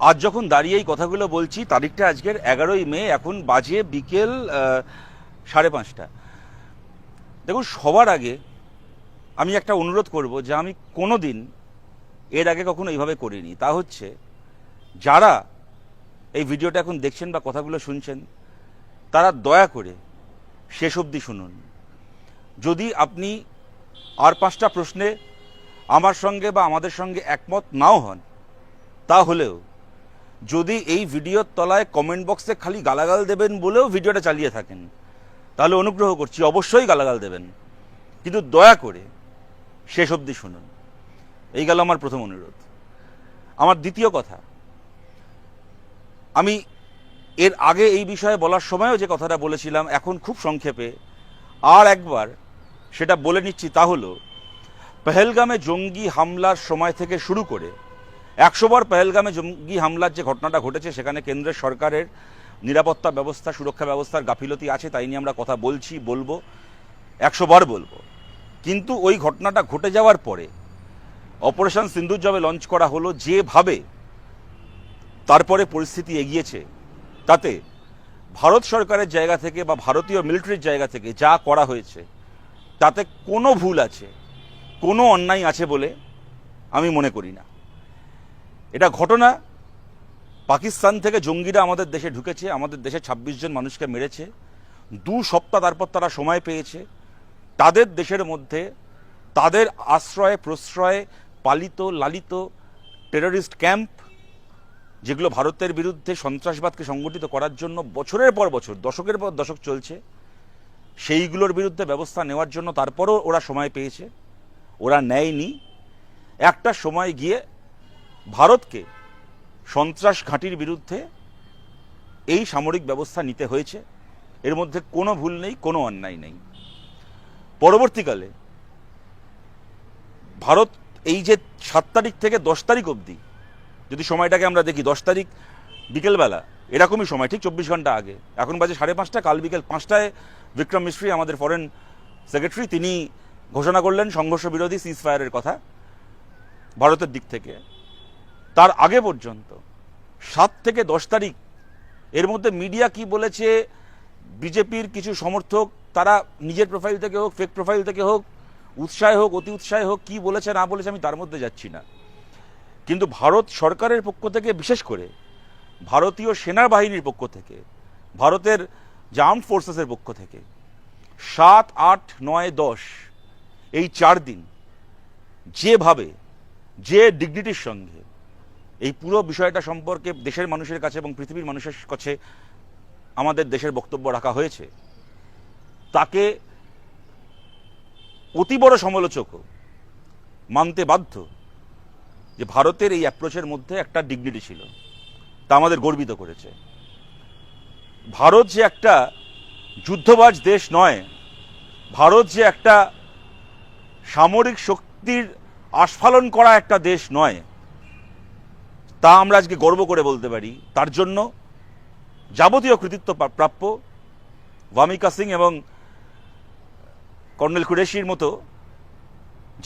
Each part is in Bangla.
আজ যখন দাঁড়িয়ে এই কথাগুলো বলছি, তারিখটা আজকের এগারোই মে, এখন বাজে বিকেল সাড়ে পাঁচটা। দেখুন, সবার আগে আমি একটা অনুরোধ করব যে আমি কোনো দিন এর আগে কখনো এইভাবে করিনি। তা হচ্ছে, যারা এই ভিডিওটা এখন দেখছেন বা কথাগুলো শুনছেন, তারা দয়া করে শেষ অবধি শুনুন। যদি আপনি আর পাঁচটা প্রশ্নে আমার সঙ্গে বা আমাদের সঙ্গে একমত নাও হন, তাহলেও যদি এই ভিডিওর তলায় কমেন্ট বক্সে খালি গালাগাল দেবেন বলেও ভিডিওটা চালিয়ে থাকেন, তাহলে অনুগ্রহ করছি অবশ্যই গালাগাল দেবেন। কিন্তু দয়া করে শেষ অবধি শুনুন। এই গেল আমার প্রথম অনুরোধ। আমার দ্বিতীয় কথা, আমি এর আগে এই বিষয়ে বলার সময়ও যে কথাটা বলেছিলাম, এখন খুব সংক্ষেপে। আর একবার সেটা বলে নিচ্ছি তা হলো, পেহেলগামে জঙ্গি হামলার সময় থেকে শুরু করে একশোবার পেহেলগামে জঙ্গি হামলার যে ঘটনাটা ঘটেছে, সেখানে কেন্দ্রের সরকারের নিরাপত্তা ব্যবস্থা, সুরক্ষা ব্যবস্থার গাফিলতি আছে, তাই নিয়ে আমরা কথা বলছি, বলব, একশোবার বলব। কিন্তু ওই ঘটনাটা ঘটে যাওয়ার পরে অপারেশন সিন্ধুর জবে লঞ্চ করা হলো যেভাবে, তারপরে পরিস্থিতি এগিয়েছে, তাতে ভারত সরকারের জায়গা থেকে বা ভারতীয় মিলিটারির জায়গা থেকে যা করা হয়েছে, তাতে কোনো ভুল আছে, কোনো অন্যায় আছে বলে আমি মনে করি না। এটা ঘটনা। পাকিস্তান থেকে জঙ্গিরা আমাদের দেশে ঢুকেছে, আমাদের দেশে ছাব্বিশ জন মানুষকে মেরেছে। দু সপ্তাহ তারপর তারা সময় পেয়েছে। তাদের দেশের মধ্যে তাদের আশ্রয়ে, প্রশ্রয়ে, পালিত, লালিত টেররিস্ট ক্যাম্প যেগুলো ভারতের বিরুদ্ধে সন্ত্রাসবাদকে সংগঠিত করার জন্য বছরের পর বছর, দশকের পর দশক চলছে, সেইগুলোর বিরুদ্ধে ব্যবস্থা নেওয়ার জন্য তারপরও ওরা সময় পেয়েছে। ওরা নেয়নি। একটা সময় গিয়ে ভারতকে সন্ত্রাস ঘাঁটির বিরুদ্ধে এই সামরিক ব্যবস্থা নিতে হয়েছে। এর মধ্যে কোনো ভুল নেই, কোনো অন্যায় নেই। পরবর্তীকালে ভারত এই যে সাত তারিখ থেকে দশ তারিখ অবধি, যদি সময়টাকে আমরা দেখি, দশ তারিখ বিকেলবেলা, এরকমই সময়, ঠিক চব্বিশ ঘণ্টা আগে। এখন বাজে সাড়ে পাঁচটা, কাল বিকেল পাঁচটায় বিক্রম মিশ্রি আমাদের ফরেন সেক্রেটারি তিনি ঘোষণা করলেন সংঘর্ষ বিরোধী সিজ ফায়ারের কথা ভারতের দিক থেকে। তার আগে পর্যন্ত, সাত থেকে দশ তারিখ, এর মধ্যে মিডিয়া কি বলেছে, বিজেপির কিছু সমর্থক, তারা নিজের প্রোফাইল থেকে হোক ফেক প্রোফাইল থেকে হোক, উৎসাহে হোক, অতি উৎসাহে হোক, কি বলেছে, না বলেছে আমি তার মধ্যে যাচ্ছি না। কিন্তু ভারত সরকারের পক্ষ থেকে, বিশেষ করে ভারতীয় সেনাবাহিনীর পক্ষ থেকে, ভারতের যে আর্ম ফোর্সেসের পক্ষ থেকে, সাত, আট, নয়, দশ, এই চার দিন, যেভাবে, যে ডিগনিটির সঙ্গে এই পুরো বিষয়টা সম্পর্কে দেশের মানুষের কাছে এবং পৃথিবীর মানুষের কাছে আমাদের দেশের বক্তব্য রাখা হয়েছে। তাকে অতি বড় সমালোচকও মানতে বাধ্য যে ভারতের এই অ্যাপ্রোচের মধ্যে একটা ডিগনিটি ছিল। তা আমাদের গর্বিত করেছে। ভারত যে একটা যুদ্ধবাজ দেশ নয়, ভারত যে একটা সামরিক শক্তির আস্ফালন করা একটা দেশ নয় তা আমরা আজকে গর্ব করে বলতে পারি। তার জন্য যাবতীয় কৃতিত্ব প্রাপ্য ভামিকা সিং এবং কর্নেল কুরেশির মতো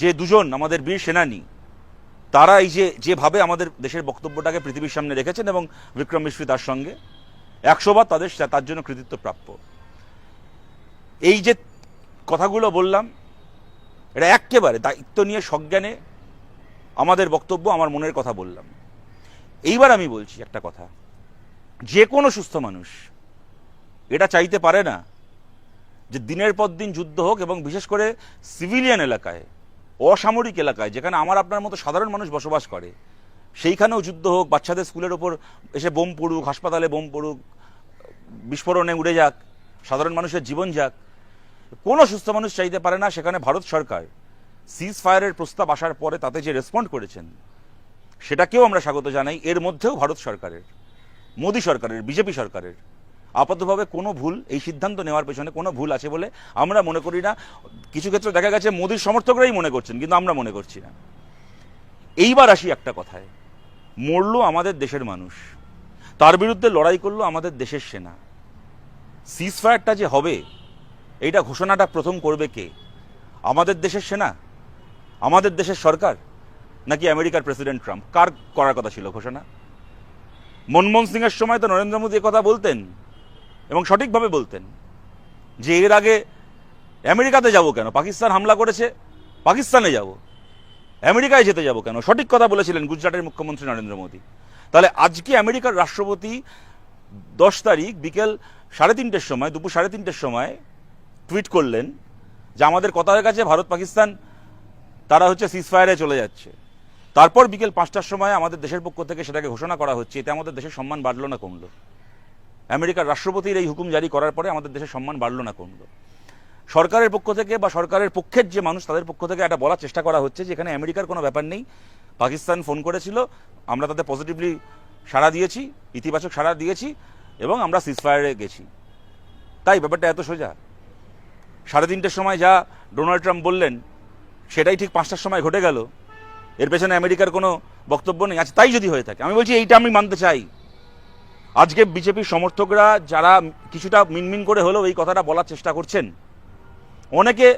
যে দুজন আমাদের বীর সেনানী, তারা এই যে, যেভাবে আমাদের দেশের বক্তব্যটাকে পৃথিবীর সামনে রেখেছেন এবং বিক্রম মিশ্রী তার সঙ্গে একশোবার তাদের তার জন্য কৃতিত্ব প্রাপ্য। এই যে কথাগুলো বললাম, এটা একেবারে দায়িত্ব নিয়ে সজ্ঞানে আমাদের বক্তব্য, আমার মনের কথা বললাম। এইবার আমি বলছি একটা কথা। যে কোনো সুস্থ মানুষ এটা চাইতে পারে না যে দিনের পর দিন যুদ্ধ হোক এবং বিশেষ করে সিভিলিয়ান এলাকায়, অসামরিক এলাকায়, যেখানে আমার আপনার মতো সাধারণ মানুষ বসবাস করে, সেইখানেও যুদ্ধ হোক, বাচ্চাদের স্কুলের ওপর এসে বোম পড়ুক, হাসপাতালে বোম পড়ুক, বিস্ফোরণে উড়ে যাক, সাধারণ মানুষের জীবন যাক, কোনো সুস্থ মানুষ চাইতে পারে না সেখানে ভারত সরকার সিজ ফায়ারের প্রস্তাব আসার পরে তাতে যে রেসপন্ড করেছেন সেটাকেও আমরা স্বাগত জানাই এর মধ্যেও ভারত সরকারের, মোদী সরকারের, বিজেপি সরকারের। আপাতভাবে কোনো ভুল, এই সিদ্ধান্ত নেওয়ার পেছনে কোনো ভুল আছে বলে আমরা মনে করি না। কিছু ক্ষেত্রে দেখা গেছে মোদীর সমর্থকরাই মনে করছেন, কিন্তু আমরা মনে করছি না। এইবার আসি একটা কথায়, মরল আমাদের দেশের মানুষ, তার বিরুদ্ধে লড়াই করল আমাদের দেশের সেনা। সিজ ফায়ারটা যে হবে, এইটা ঘোষণাটা প্রথম করবে কে? আমাদের দেশের সেনা? আমাদের দেশের সরকার? নাকি আমেরিকার প্রেসিডেন্ট ট্রাম্প? কার করার কথা ছিল ঘোষণা? মনমোহন সিংয়ের সময় তো নরেন্দ্র মোদী কথা বলতেন এবং সঠিকভাবে বলতেন যে এর আগে আমেরিকাতে যাব কেন? পাকিস্তান হামলা করেছে, পাকিস্তানে যাব। আমেরিকায় যেতে যাব কেন? সঠিক কথা বলেছিলেন গুজরাটের মুখ্যমন্ত্রী নরেন্দ্র মোদী। তাহলে আজকে আমেরিকার রাষ্ট্রপতি দশ তারিখ বিকেল সাড়ে তিনটের সময়, দুপুর সাড়ে তিনটের সময় টুইট করলেন যে আমাদের কথার কাছে ভারত পাকিস্তান তারা হচ্ছে সিজফায়ারে চলে যাচ্ছে। তারপর বিকেল পাঁচটার সময় আমাদের দেশের পক্ষ থেকে সেটাকে ঘোষণা করা হচ্ছে। এতে আমাদের দেশের সম্মান বাড়লো না, কমলো। আমেরিকার রাষ্ট্রপতির এই হুকুম জারি করার পরে আমাদের দেশের সম্মান বাড়লো না, কমলো। সরকারের পক্ষ থেকে বা সরকারের পক্ষের যে মানুষ, তাদের পক্ষ থেকে একটা বলার চেষ্টা করা হচ্ছে যে এখানে আমেরিকার কোনো ব্যাপার নেই। পাকিস্তান ফোন করেছিল, আমরা তাদের পজিটিভলি সাড়া দিয়েছি, ইতিবাচক সাড়া দিয়েছি এবং আমরা সিজফায়ারে গেছি। তাই ব্যাপারটা এত সোজা। সাড়ে তিনটের সময় যা ডোনাল্ড ট্রাম্প বললেন, সেটাই ঠিক পাঁচটার সময় ঘটে গেল। এর পেছনে আমেরিকার কোনো বক্তব্য নেই। আচ্ছা তাই যদি হয়ে থাকে, আমি বলছি এইটা আমি মানতে চাই। আজকে বিজেপির সমর্থকরা যারা কিছুটা মিনমিন করে হলেও এই কথাটা বলার চেষ্টা করছেন, অনেকে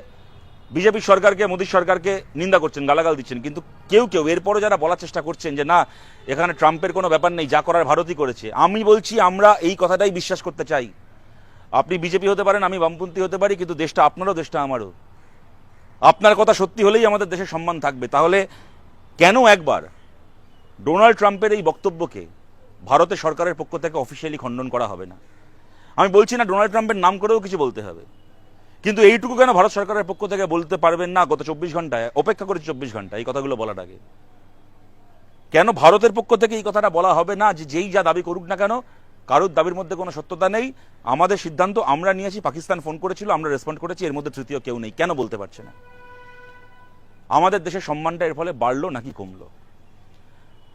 বিজেপি সরকারকে, মোদী সরকারকে নিন্দা করছেন, গালাগাল দিচ্ছেন, কিন্তু কেউ কেউ এরপরও যারা বলার চেষ্টা করছেন যে না, এখানে ট্রাম্পের কোনো ব্যাপার নেই, যা করার ভারতই করেছে, আমি বলছি আমরা এই কথাটাই বিশ্বাস করতে চাই। আপনি বিজেপি হতে পারেন, আমি বামপন্থী হতে পারি, কিন্তু দেশটা আপনারও, দেশটা আমারও। আপনার কথা সত্যি হলেই আমাদের দেশের সম্মান থাকবে। তাহলে কেন একবার ডোনাল্ড ট্রাম্পের এই বক্তব্যকে ভারতের সরকারের পক্ষ থেকে অফিসিয়ালি খণ্ডন করা হবে না? আমি বলছি না ডোনাল্ড ট্রাম্পের নাম করেও কিছু বলতে হবে। কিন্তু এইটুকু কেন ভারত সরকারের পক্ষ থেকে বলতে পারবেন না গত চব্বিশ ঘন্টায়? অপেক্ষা করেছি চব্বিশ ঘণ্টা এই কথাগুলো বলার আগে। কেন ভারতের পক্ষ থেকে এই কথাটা বলা হবে না যে যেই যা দাবি করুক না কেন, কারোর দাবির মধ্যে কোনো সত্যতা নেই। আমাদের সিদ্ধান্ত আমরা নিয়েছি, পাকিস্তান ফোন করেছিল, আমরা রেসপন্ড করেছি, এর মধ্যে তৃতীয় কেউ নেই। কেন বলতে পারছে না? আমাদের দেশের সম্মানটা এর ফলে বাড়লো নাকি কমলো?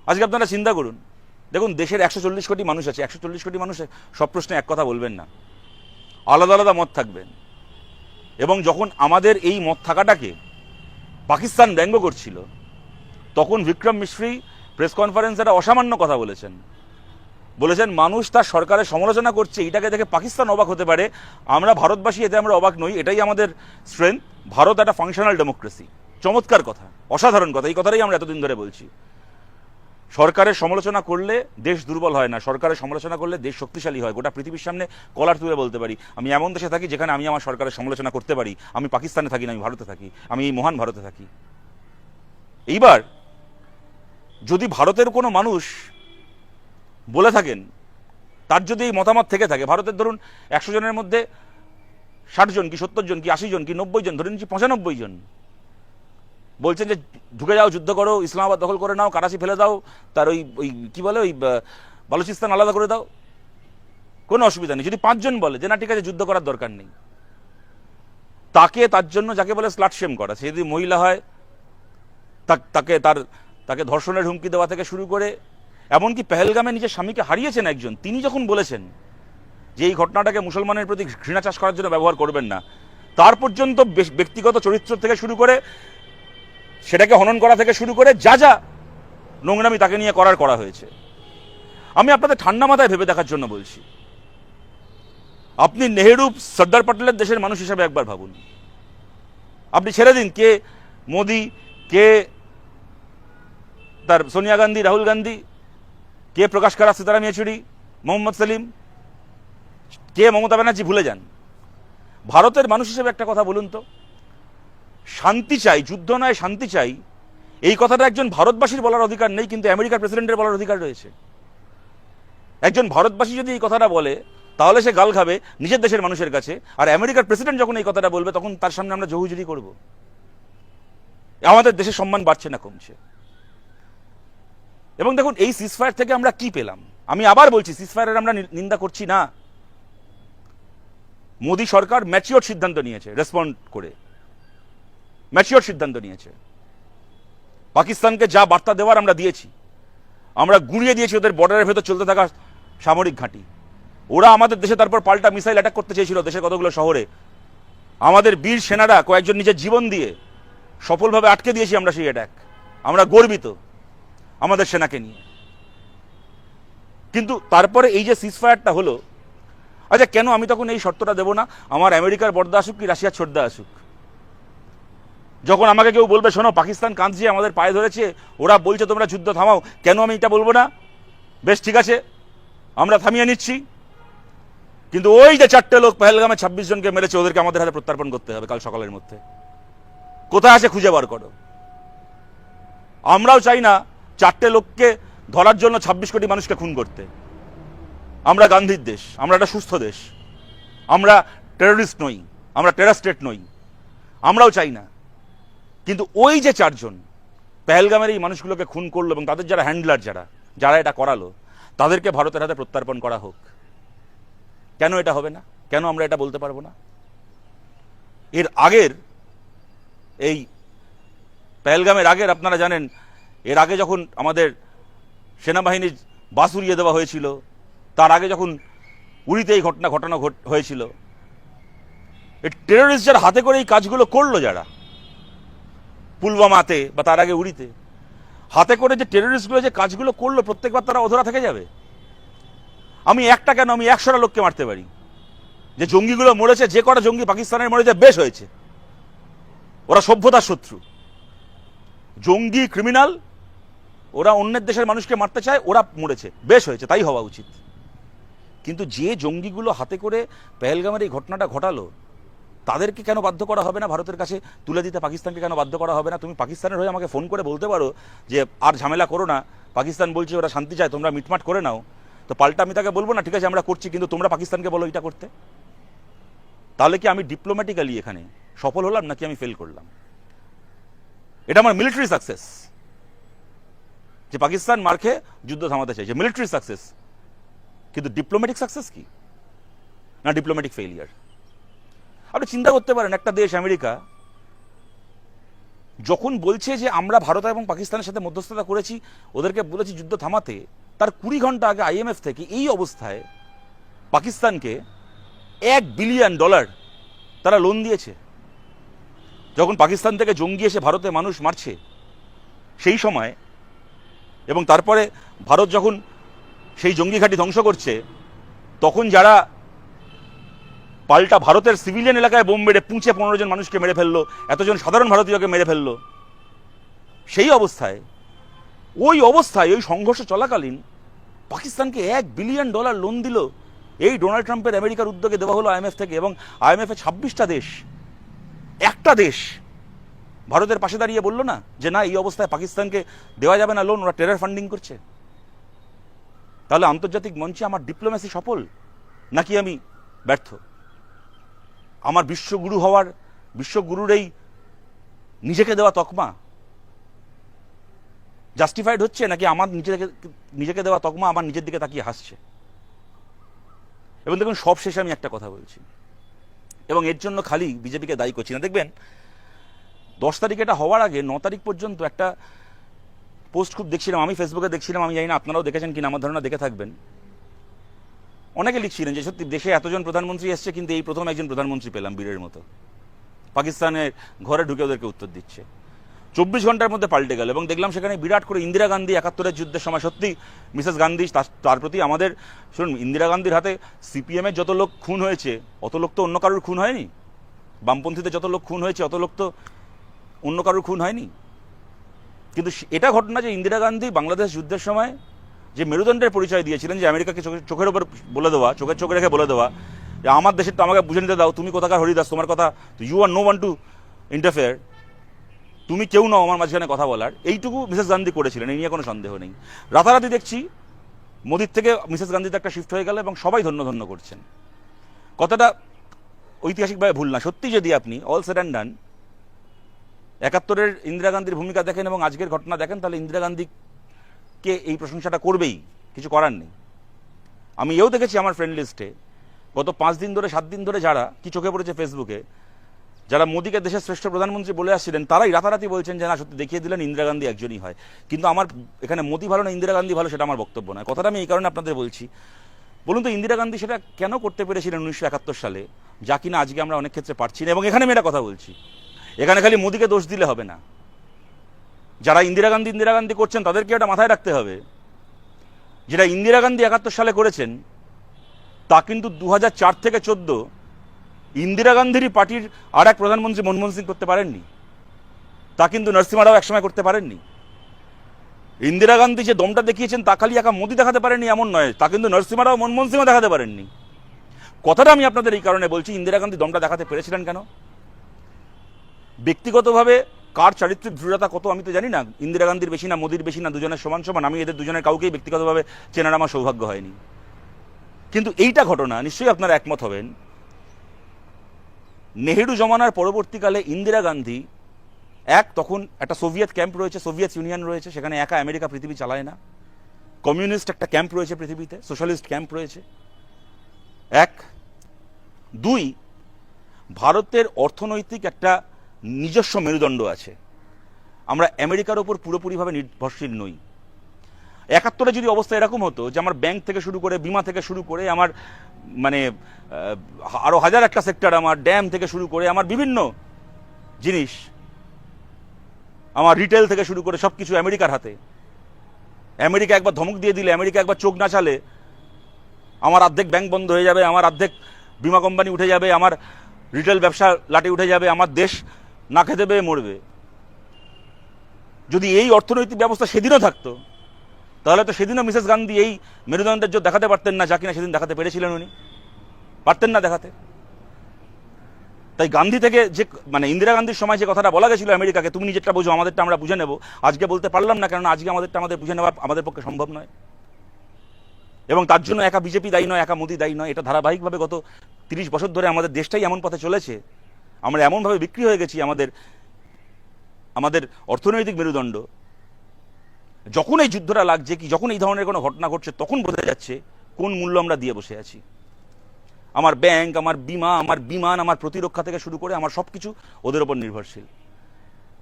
আজকে আপনারা চিন্তা করুন। দেখুন, দেশের একশো চল্লিশ কোটি মানুষ আছে। একশো চল্লিশ কোটি মানুষ সব প্রশ্নে এক কথা বলবেন না। আলাদা আলাদা মত থাকবেন। এবং যখন আমাদের এই মত থাকাটাকে পাকিস্তান ব্যঙ্গ করছিল, তখন বিক্রম মিশ্রি প্রেস কনফারেন্সে একটা অসামান্য কথা বলেছেন। বলেছেন, মানুষ তার সরকারের সমালোচনা করছে, এটাকে দেখে পাকিস্তান অবাক হতে পারে। আমরা ভারতবাসী, এতে আমরা অবাক নই। এটাই আমাদের স্ট্রেংথ ভারত একটা ফাংশনাল ডেমোক্রেসি চমৎকার কথা, অসাধারণ কথা, এই কথাটাই আমরা এতদিন ধরে বলছি। সরকারের সমালোচনা করলে দেশ দুর্বল হয় না, সরকারের সমালোচনা করলে দেশ শক্তিশালী হয়, গোটা পৃথিবীর সামনে কলার তুলে বলতে পারি। আমি এমন দেশে থাকি যেখানে আমি আমার সরকারের সমালোচনা করতে পারি। আমি পাকিস্তানে থাকি না, আমি ভারতে থাকি। আমি এই মহান ভারতে থাকি। এইবার যদি ভারতের কোনো মানুষ বলে থাকেন, তার যদি এই মতামত থেকে থাকে, ভারতের ধরুন একশো জনের মধ্যে ষাট জন কি সত্তর জন কি আশি জন কি নব্বই জন ধরে নিচ্ছি পঁচানব্বই জন বলছেন যে ঢুকে যাও, যুদ্ধ করো, ইসলামাবাদ দখল করে নাও কারাচি ফেলে দাও, তার ওই ওই কি বলে ওই বালুচিস্তান আলাদা করে দাও। কোনো অসুবিধা নেই। যদি পাঁচজন বলে যে, না, ঠিক আছে, যুদ্ধ করার দরকার নেই। তাকে, তার জন্য যাকে বলে স্লাট শেম করা। সে যদি মহিলা হয়, তাকে তার, তাকে ধর্ষণের হুমকি দেওয়া থেকে শুরু করে, এমনকি পেহেলগামে নিজের স্বামীকে হারিয়েছেন একজন, তিনি যখন বলেছেন যে, এই ঘটনাটাকে মুসলমানের প্রতি ঘৃণা চাষ করার জন্য ব্যবহার করবেন না, তার পর্যন্ত ব্যক্তিগত চরিত্র থেকে শুরু করে সেটাকে হনন করা থেকে শুরু করে যা যা নোংরামি তাকে নিয়ে করার করা হয়েছে। আমি আপনাদের ঠান্ডা মাথায় ভেবে দেখার জন্য বলছি। আপনি নেহেরু, সর্দার প্যাটেলের দেশের মানুষ হিসাবে একবার ভাবুন। আপনি ছেড়ে দিন কে মোদি, কে তার সোনিয়া গান্ধী, রাহুল গান্ধী, কে প্রকাশ করা সীতারাম ইয়েচুরি, মোহাম্মদ সেলিম, কে মমতা ব্যানার্জি ভুলে যান। ভারতের মানুষ হিসেবে একটা কথা বলুন তো। শান্তি চাই, যুদ্ধ নয়, শান্তি চাই। এই কথাটা একজন ভারতবাসীর বলার অধিকার নেই, কিন্তু আমেরিকার প্রেসিডেন্টের বলার অধিকার রয়েছে। একজন ভারতবাসী যদি এই কথাটা বলে, তাহলে সে গাল খাবে নিজের দেশের মানুষের কাছে, আর আমেরিকার প্রেসিডেন্ট যখন এই কথাটা বলবে, তখন তার সামনে আমরা জহুজুরি করব। আমাদের দেশের সম্মান বাড়ছে না, কমছে। এবং দেখুন, এই সিসফায়ার থেকে আমরা কি পেলাম? আমি আবার বলছি সিসফায়ারের আমরা নিন্দা করছি না। মোদী সরকার ম্যাচিওর সিদ্ধান্ত নিয়েছে রেসপন্ড করে। ম্যাচিওর সিদ্ধান্ত নিয়েছে। পাকিস্তানকে যা বার্তা দেওয়ার আমরা দিয়েছি, আমরা গুড়িয়ে দিয়েছি ওদের বর্ডারের ভেতর চলতে থাকা সামরিক ঘাঁটি। ওরা আমাদের দেশে তারপর পাল্টা মিসাইল অ্যাটাক করতে চেয়েছিল দেশের কতগুলো শহরে। আমাদের বীর সেনারা কয়েকজন নিজের জীবন দিয়ে সফলভাবে আটকে দিয়েছি আমরা সেই অ্যাটাক আমরা গর্বিত আমাদের সেনাকে নিয়ে। কিন্তু তারপরে এই যে সিজফায়ারটা হলো আচ্ছা কেন আমি তখন এই শর্তটা দেবো না? আমার আমেরিকার বর্দা আসুক কি রাশিয়ার ছোটদা আসুক? যখন আমাকে কেউ বলবে, শোনো, পাকিস্তান কাঁদছে, আমাদের পায়ে ধরেছে, ওরা বলছে তোমরা যুদ্ধ থামাও। কেন আমি এটা বলব না? বেশ, ঠিক আছে, আমরা থামিয়ে নিচ্ছি। কিন্তু ওই যে চারটে লোক পেহেলগামে ছাব্বিশ জনকে মেরেছে, ওদেরকে আমাদের হাতে প্রত্যার্পণ করতে হবে কাল সকালের মধ্যে। কোথায় আছে খুঁজে বার করো। আমরাও চাই না চারটে লোককে ধরার জন্য ছাব্বিশ কোটি মানুষকে খুন করতে। আমরা গান্ধীর দেশ, আমরা একটা সুস্থ দেশ। আমরা টেররিস্ট নই, আমরা টেরার স্টেট নই। আমরাও চাই না। কিন্তু ওই যে চারজন, পেহেলগামের এই মানুষগুলোকে খুন করল এবং তাদের যারা হ্যান্ডলার যারা যারা এটা করালো, তাদেরকে ভারতের হাতে প্রত্যার্পণ করা হোক। কেন এটা হবে না? কেন আমরা এটা বলতে পারব না? এর আগের এই পেহেলগামের আগের, আপনারা জানেন, এর আগে যখন আমাদের সেনাবাহিনীর বাস উড়িয়ে দেওয়া হয়েছিল, তার আগে যখন উড়িতে এই ঘটনা ঘটনা ঘট- হয়েছিল এই যারা হাতে করে এই কাজগুলো করল যারা পুলওয়ামাতে বা তার আগে উড়িতে। হাতে করে যে টেররিস্টগুলো যে কাজগুলো করল, প্রত্যেকবার তারা অধরা থেকে যাবে। আমি একটা কেন? আমি একশোটা লোককে মারতে পারি। যে জঙ্গিগুলো মরেছে, যে কটা জঙ্গি পাকিস্তানের মরেছে, বেশ হয়েছে। ওরা সভ্যতার শত্রু। জঙ্গি ক্রিমিনাল ওরা অন্যের দেশের মানুষকে মারতে চায়, ওরা মরেছে। বেশ হয়েছে, তাই হওয়া উচিত। কিন্তু যে জঙ্গিগুলো হাতে করে পেহেলগামের এই ঘটনাটা ঘটালো তাদেরকে কেন বাধ্য করা হবে না? ভারতের কাছে তুলে দিতে পাকিস্তানকে কেন বাধ্য করা হবে না? তুমি পাকিস্তানের হয়ে আমাকে ফোন করে বলতে পারো যে, আর ঝামেলা করো না। পাকিস্তান বলছে ওরা শান্তি চায়, তোমরা মিটমাট করে নাও। তো পাল্টা আমি তাকে বলব না, ঠিক আছে, আমরা করছি, কিন্তু তোমরা পাকিস্তানকে বলো এটা করতে তাহলে কি আমি ডিপ্লোম্যাটিক্যালি এখানে সফল হলাম, নাকি আমি ফেল করলাম? এটা আমার মিলিটারি সাকসেস যে পাকিস্তান মার্কে যুদ্ধ থামাতে চাইছে মিলিটারি সাকসেস কিন্তু ডিপ্লোম্যাটিক সাকসেস কি? না ডিপ্লোম্যাটিক ফেলিয়ার আপনি চিন্তা করতে পারেন, একটা দেশ, আমেরিকা, যখন বলছে যে আমরা ভারত এবং পাকিস্তানের সাথে মধ্যস্থতা করেছি, ওদেরকে বলেছি যুদ্ধ থামাতে, তার কুড়ি ঘণ্টা আগে আইএমএফ থেকে এই অবস্থায় পাকিস্তানকে এক বিলিয়ন ডলার তারা লোন দিয়েছে। যখন পাকিস্তান থেকে জঙ্গি এসে ভারতে মানুষ মারছে, সেই সময় এবং তারপরে ভারত যখন সেই জঙ্গি ঘাঁটি ধ্বংস করছে, তখন যারা পাল্টা ভারতের সিভিলিয়ান এলাকায় বোম মেরে পুঁচে পনেরো জন মানুষকে মেরে ফেলল, এতজন সাধারণ ভারতীয়কে মেরে ফেলল। সেই অবস্থায়, ওই অবস্থায়, ওই সংঘর্ষ চলাকালীন পাকিস্তানকে এক বিলিয়ন ডলার লোন দিল। এই ডোনাল্ড ট্রাম্পের আমেরিকার উদ্যোগে দেওয়া হলো আইএমএফ থেকে এবং আইএমএফ ছাব্বিশটা দেশ, একটা দেশ ভারতের পাশে দাঁড়িয়ে বলল না যে, না, এই অবস্থায় পাকিস্তানকে দেওয়া যাবে না লোন ওরা টেরার ফান্ডিং করছে। তাহলে আন্তর্জাতিক মঞ্চে আমার ডিপ্লোমেসি সফল? নাকি আমি ব্যর্থ? আমার বিশ্বগুরু হওয়ার বিশ্বগুরুর এই নিজেকে দেওয়া তকমা। জাস্টিফাইড হচ্ছে নাকি আমার নিজেকে নিজেকে দেওয়া তকমা, আমার নিজের দিকে তাকিয়ে হাসছে। এবং দেখুন সব শেষে আমি একটা কথা বলছি। এবং এর জন্য খালি বিজেপিকে দায়ী করছি না। দেখবেন, দশ তারিখ এটা হওয়ার আগে ন তারিখ পর্যন্ত একটা পোস্ট খুব দেখছিলাম। আমি ফেসবুকে দেখছিলাম, আমি জানি না আপনারাও দেখেছেন কিনা, আমার ধারণা দেখে থাকবেন। অনেকে লিখছিলেন যে সত্যি দেশে এতজন প্রধানমন্ত্রী এসছে, কিন্তু এই প্রথম একজন প্রধানমন্ত্রী পেলাম বীরের মতো। পাকিস্তানের ঘরে ঢুকে ওদেরকে উত্তর দিচ্ছে। চব্বিশ ঘণ্টার মধ্যে পাল্টে গেল এবং দেখলাম সেখানে বিরাট করে ইন্দিরা গান্ধী একাত্তরের যুদ্ধের সময় সত্যি মিসেস গান্ধী তার- প্রতি আমাদের, শুনুন, ইন্দিরা গান্ধীর হাতে সিপিএমের যত লোক খুন হয়েছে, অত লোক তো অন্য কারোর খুন হয়নি? বামপন্থীদের যত লোক খুন হয়েছে, অত লোক তো অন্য কারোর খুন হয়নি? কিন্তু এটা ঘটনা যে ইন্দিরা গান্ধী বাংলাদেশ যুদ্ধের সময় যে মেরুদণ্ডের পরিচয় দিয়েছিলেন, যে আমেরিকাকে চোখের উপর বলে দেওয়া, চোখের, চোখে রেখে বলে দেওয়া, যে আমার দেশের তো আমাকে বুঝে নিতে দাও, তুমি কোথাকার হরিদাস, তোমার কথা you are no one to interfere তুমি কেউ নও আমার মাঝখানে কথা বলার। এইটুকু মিসেস গান্ধী করেছিলেন, এই নিয়ে কোনো সন্দেহ নেই। রাতারাতি দেখছি, মোদির থেকে মিসেস গান্ধীতে একটা শিফট হয়ে গেল এবং সবাই ধন্য ধন্য করছেন। কথাটা ঐতিহাসিকভাবে ভুল না। সত্যি যদি আপনি অল সেট অ্যান্ড ডান একাত্তরের ইন্দিরা গান্ধীর ভূমিকা দেখেন এবং আজকের ঘটনা দেখেন, তাহলে ইন্দিরা গান্ধীকে এই প্রশংসাটা করবেই? কিছু করার নেই। আমি এও দেখেছি আমার ফ্রেন্ড লিস্টে গত পাঁচ দিন ধরে, সাত দিন ধরে যারা, কি চোখে পড়েছে ফেসবুকে যারা মোদীকে দেশের শ্রেষ্ঠ প্রধানমন্ত্রী বলে আসছিলেন, তারাই রাতারাতি বলছেন যে, না, সত্যি দেখিয়ে দিলেন ইন্দিরা গান্ধী একজনই হয়। কিন্তু আমার, এখানে মোদী ভালো না, ইন্দিরা গান্ধী ভালো, সেটা আমার বক্তব্য নয়। কথাটা আমি এই কারণে আপনাদের বলছি। বলুন তো, ইন্দিরা গান্ধী সেটা কেন করতে পেরেছিলেন উনিশশো একাত্তর সালে, যা কিনা আজকে আমরা অনেক ক্ষেত্রে পারছি না, এবং এখানে আমি একটা কথা বলছি। এখানে খালি মোদীকে দোষ দিলে হবে না। যারা ইন্দিরা গান্ধী ইন্দিরা গান্ধী করছেন, তাদেরকে এটা মাথায় রাখতে হবে। যেটা ইন্দিরা গান্ধী একাত্তর সালে করেছেন, তা কিন্তু দু থেকে চোদ্দ ইন্দিরা গান্ধীরই পার্টির আর এক প্রধানমন্ত্রী মনমোহন সিং করতে পারেননি। তা কিন্তু নরসিমা রাও একসময় করতে পারেননি। ইন্দিরা গান্ধী যে দমটা দেখিয়েছেন, তা খালি একা মোদি দেখাতে পারেননি, এমন নয়। তা কিন্তু নরসিমারাও মনমোহন সিংও দেখাতে পারেননি। কথাটা আমি আপনাদের এই কারণে বলছি, ইন্দিরা গান্ধী দমটা দেখাতে পেরেছিলেন কেন? ব্যক্তিগতভাবে কার চারিত্রিক দৃঢ়তা কত আমি তো জানি না। ইন্দিরা গান্ধীর বেশি না, মোদির বেশি না, দুজনের সমান সমান, আমি এদের দুজনের কাউকেই ব্যক্তিগতভাবে চেনার আমার সৌভাগ্য হয়নি। কিন্তু এইটা ঘটনা, নিশ্চয়ই আপনারা একমত হবেন, নেহেরু জমানার পরবর্তীকালে ইন্দিরা গান্ধী এক তখন একটা সোভিয়েত ক্যাম্প রয়েছে, সোভিয়েত ইউনিয়ন রয়েছে, সেখানে একা আমেরিকা পৃথিবী চালায় না। কমিউনিস্ট একটা ক্যাম্প রয়েছে পৃথিবীতে, সোশ্যালিস্ট ক্যাম্প রয়েছে। এক। দুই, ভারতের অর্থনৈতিক একটা নিজস্ব মেরুদণ্ড আছে। আমরা আমেরিকার ওপর পুরোপুরিভাবে নির্ভরশীল নই। একাত্তরে যদি অবস্থা এরকম হতো যে আমার ব্যাংক থেকে শুরু করে বিমা থেকে শুরু করে আমার মানে আহ, আরও হাজার একটা সেক্টর আমার ড্যাম থেকে শুরু করে আমার বিভিন্ন জিনিস আমার রিটেল থেকে শুরু করে সব কিছু আমেরিকার হাতে। আমেরিকা একবার ধমক দিয়ে দিলে আমেরিকা একবার চোখ না চালে আমার অর্ধেক ব্যাংক বন্ধ হয়ে যাবে আমার অর্ধেক বিমা কোম্পানি উঠে যাবে আমার রিটেল ব্যবসা লাটে উঠে যাবে আমার দেশ না খেতে পেয়ে মরবে। যদি এই অর্থনৈতিক ব্যবস্থা সেদিনও থাকতো, তাহলে তো সেদিনও মিসেস গান্ধী এই মেরুদণ্ডের জোর দেখাতে পারতেন না, যা কিনা সেদিন দেখাতে পেরেছিলেন উনি। পারতেন না দেখাতে। তাই গান্ধী থেকে যে মানে ইন্দিরা গান্ধীর সময় যে কথাটা বলা গেছিল আমেরিকাকে, তুমি নিজেরটা বোঝো, আমাদেরটা আমরা বুঝে নেব। আজকে বলতে পারলাম না কেননা আজকে আমাদেরটা আমাদের বুঝে নেওয়া আমাদের পক্ষে সম্ভব নয়। এবং তার জন্য একা বিজেপি দায়ী নয়, একা মোদি দায়ী নয়। এটা ধারাবাহিকভাবে গত তিরিশ বছর ধরে আমাদের দেশটাই এমন পথে চলেছে। আমরা এমনভাবে বিক্রি হয়ে গেছি আমাদের আমাদের অর্থনৈতিক মেরুদণ্ড। যখন এই যুদ্ধটা লাগছে কি, যখন এই ধরনের কোনো ঘটনা ঘটছে, তখন বোঝা যাচ্ছে কোন মূল্য আমরা দিয়ে বসে আছি। আমার ব্যাংক, আমার বিমা, আমার বিমান, আমার প্রতিরক্ষা থেকে শুরু করে আমার সব কিছু ওদের ওপর নির্ভরশীল।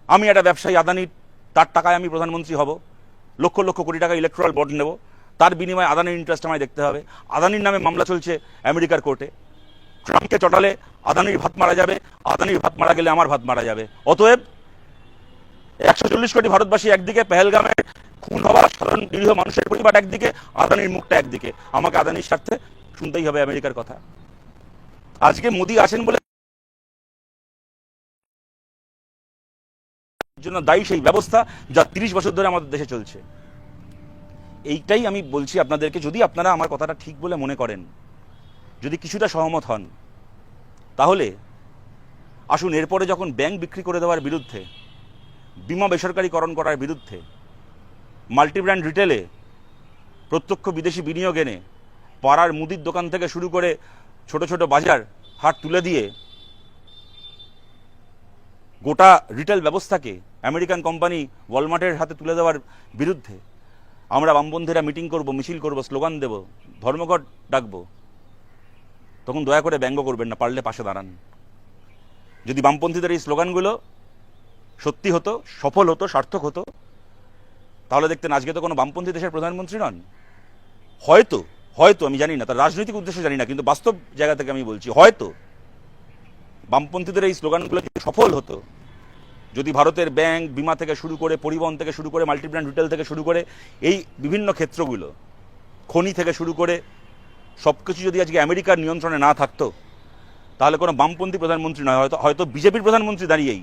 আমি একটা ব্যবসায়ী আদানির তার টাকায় আমি প্রধানমন্ত্রী হব। লক্ষ লক্ষ কোটি টাকা ইলেকট্রাল বন্ড নেব। তার বিনিময়ে আদানির ইন্টারেস্ট আমায় দেখতে হবে। আদানির নামে মামলা চলছে আমেরিকার কোর্টে ট্রাম্পকে চটালে আদানির ভাত মারা যাবে, আদানির ভাত মারা গেলে আমার ভাত মারা যাবে। অতএব একশো চল্লিশ কোটি ভারতবাসী একদিকে পেহেলগামের খুন হওয়া সাধারণ নিরীহ মানুষের পরিবার একদিকে, আদানির মুখটা একদিকে। আমাকে আদানির স্বার্থে শুনতেই হবে আমেরিকার কথা। আজকে মোদি আছেন বলে জন্য দায়ী সেই ব্যবস্থা যা তিরিশ বছর ধরে আমাদের দেশে চলছে। এইটাই আমি বলছি আপনাদেরকে। যদি আপনারা আমার কথাটা ঠিক বলে মনে করেন যদি কিছুটা সহমত হন, তাহলে আসুন এরপরে যখন ব্যাংক বিক্রি করে দেওয়ার বিরুদ্ধে, বিমা বেসরকারীকরণ করার বিরুদ্ধে, মাল্টিব্র্যান্ড রিটেলে প্রত্যক্ষ বিদেশি বিনিয়োগ এনে পাড়ার মুদির দোকান থেকে শুরু করে ছোট ছোট বাজার হাট তুলে দিয়ে গোটা রিটেল ব্যবস্থাকে আমেরিকান কোম্পানি ওয়ালমার্টের হাতে তুলে দেওয়ার বিরুদ্ধে আমরা বামবন্ধীরা মিটিং করব, মিছিল করব, স্লোগান দেব, ধর্মঘট ডাকবো। তখন দয়া করে ব্যঙ্গ করবেন না, পারলে পাশে দাঁড়ান। যদি বামপন্থীদের এই স্লোগানগুলো সত্যি হতো, সফল হতো, সার্থক হতো, তাহলে দেখতেন আজকে তো কোনো বামপন্থী দেশের প্রধানমন্ত্রী নন। হয়তো হয়তো, আমি জানি না, তার রাজনৈতিক উদ্দেশ্য জানি না, কিন্তু বাস্তব জায়গা থেকে আমি বলছি, হয়তো বামপন্থীদের এই স্লোগানগুলো যদি সফল হতো, যদি ভারতের ব্যাংক, বিমা থেকে শুরু করে, পরিবহন থেকে শুরু করে, মাল্টিব্র্যান্ড, রিটেল থেকে শুরু করে, এই বিভিন্ন ক্ষেত্রগুলো, খনি থেকে শুরু করে সব কিছু যদি আজকে আমেরিকার নিয়ন্ত্রণে না থাকতো, তাহলে কোনো বামপন্থী প্রধানমন্ত্রী নয়, হয়তো হয়তো বিজেপির প্রধানমন্ত্রী দাঁড়িয়েই।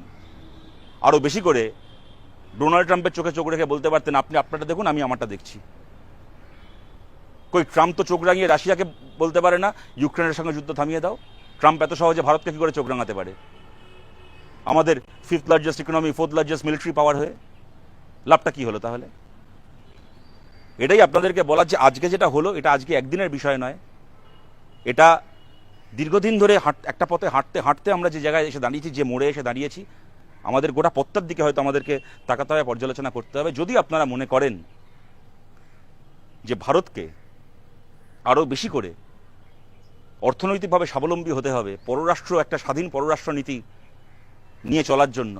আরও বেশি করে ডোনাল্ড ট্রাম্পের চোখে চোখ রেখে বলতে পারতেন, আপনি আপনারটা দেখুন, আমি আমারটা দেখছি। কই, ট্রাম্প তো চোখ রাঙিয়ে রাশিয়াকে বলতে পারে না, ইউক্রেনের সঙ্গে যুদ্ধ থামিয়ে দাও। ট্রাম্প এত সহজে ভারতকে কী করে চোখ রাঙাতে পারে? আমাদের fifth largest economy fourth largest military power হয়ে লাভটা কি হলো তাহলে? এটাই আপনাদেরকে বলার যে আজকে যেটা হলো, এটা আজকে একদিনের বিষয় নয়। এটা দীর্ঘদিন ধরে হাঁট, একটা পথে হাঁটতে হাঁটতে আমরা যে জায়গায় এসে দাঁড়িয়েছি, যে মোড়ে এসে দাঁড়িয়েছি, আমাদের গোটা পথটার দিকে হয়তো আমাদেরকে তাকাতে হবে, পর্যালোচনা করতে হবে। যদি আপনারা মনে করেন যে ভারতকে আরও বেশি করে অর্থনৈতিকভাবে স্বাবলম্বী হতে হবে, পররাষ্ট্র, একটা স্বাধীন পররাষ্ট্র নীতি নিয়ে চলার জন্য,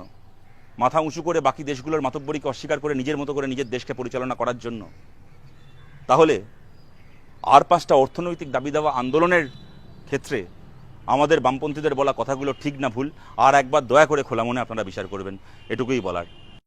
মাথা উঁচু করে বাকি দেশগুলোর মাতব্বরীকে অস্বীকার করে নিজের মতো করে নিজের দেশকে পরিচালনা করার জন্য তাহলে আর পাঁচটা অর্থনৈতিক দাবি দেওয়া আন্দোলনের ক্ষেত্রে আমাদের বামপন্থীদের বলা কথাগুলো ঠিক না ভুল, আর একবার দয়া করে খোলা মনে আপনারা বিচার করবেন, এটুকুই বলার।